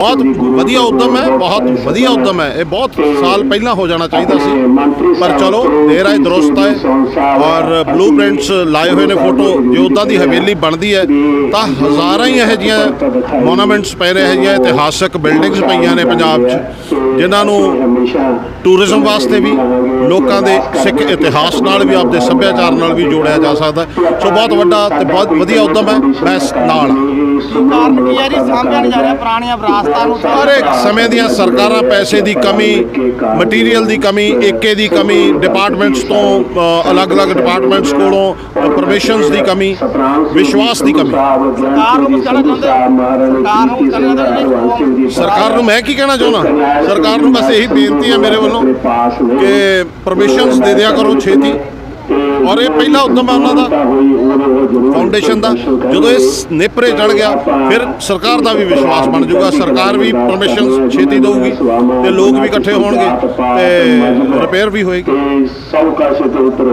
ਬਹੁਤ ਵਧੀਆ ਉਦਮ ਹੈ ਬਹੁਤ ਵਧੀਆ ਉਦਮ ਹੈ। ਇਹ ਬਹੁਤ ਸਾਲ ਪਹਿਲਾਂ ਹੋ ਜਾਣਾ ਚਾਹੀਦਾ ਸੀ। ਪਰ ਚਲੋ ਦੇਰ ਆਏ ਦਰੁਸਤ ਹੈ ਔਰ ਬਲੂਪ੍ਰਿੰਟਸ ਲਾਏ ਹੋਏ ਨੇ ਫੋਟੋ ਜੇ ਉਦਾਂ ਦੀ ਹਵੇਲੀ ਬਣਦੀ ਹੈ ਤਾਂ ਹਜ਼ਾਰਾਂ ਹੀ ਇਹੋ ਜਿਹੀਆਂ ਮੋਨੂਮੈਂਟਸ ਪਏ ਨੇ ਇਹੋ ਜਿਹੀਆਂ ਇਤਿਹਾਸਕ ਬਿਲਡਿੰਗਸ ਪਈਆਂ ਨੇ ਪੰਜਾਬ 'ਚ ਜਿਨ੍ਹਾਂ ਨੂੰ ਟੂਰਿਜ਼ਮ ਵਾਸਤੇ ਵੀ ਲੋਕਾਂ ਦੇ ਸਿੱਖ ਇਤਿਹਾਸ ਨਾਲ ਵੀ ਆਪਦੇ ਸੱਭਿਆਚਾਰ ਨਾਲ ਵੀ ਜੋੜਿਆ ਜਾ ਸਕਦਾ ਹੈ। ਸੋ ਬਹੁਤ ਵੱਡਾ ਤੇ ਬਹੁਤ ਵਧੀਆ ਉਦਮ ਹੈ ਮੈਂ ਇਸ ਨਾਲ। ਹਾਂ। ਕਾਰਨ ਕੀ ਹੈ ਜੀ ਸਾਂਭਿਆ ਜਾ ਰਿਹਾ ਪੁਰਾਣੀਆਂ ਵਿਰਾਸਤਾਂ ਨੂੰ ਸਾਰੇ ਸਮੇਂ ਦੀਆਂ ਸਰਕਾਰਾਂ ਪੈਸੇ ਦੀ ਕਮੀ ਮਟੀਰੀਅਲ ਦੀ ਕਮੀ ਏਕੇ ਦੀ ਕਮੀ ਡਿਪਾਰਟਮੈਂਟਸ ਤੋਂ ਅਲੱਗ-ਅਲੱਗ ਡਿਪਾਰਟਮੈਂਟਸ ਕੋਲੋਂ ਪਰਮਿਸ਼ਨਸ ਦੀ ਕਮੀ ਵਿਸ਼ਵਾਸ ਦੀ ਕਮੀ? ਸਰਕਾਰ ਨੂੰ ਮੈਂ ਕੀ ਕਹਿਣਾ ਚਾਹੁੰਦਾ? ਸਰਕਾਰ ਨੂੰ ਬਸ ਇਹੀ ਬੇਨਤੀ ਹੈ ਮੇਰੇ ਵੱਲੋਂ ਕਿ ਪਰਮਿਸ਼ਨਸ ਦੇ ਦਿਆ ਕਰੋ ਛੇਤੀ। ਔਰ ਇਹ ਪਹਿਲਾ ਉਦਮ ਹੈ ਉਹਨਾਂ ਦਾ ਫਾਊਂਡੇਸ਼ਨ ਦਾ। ਜਦੋਂ ਇਹ ਨੇਪਰੇ ਚੜ ਗਿਆ, ਫਿਰ ਸਰਕਾਰ ਦਾ ਵੀ ਵਿਸ਼ਵਾਸ ਬਣ ਜਾਊਗਾ। ਸਰਕਾਰ ਵੀ ਪਰਮਿਸ਼ਨ ਛੇਤੀ ਦੇਊਗੀ ਤੇ ਲੋਕ ਵੀ ਇਕੱਠੇ ਹੋਣਗੇ ਤੇ ਰਿਪੇਅਰ ਵੀ ਹੋਏਗੀ। ਸਭ ਕਾਸੇ ਤੋਂ ਉੱਤਰ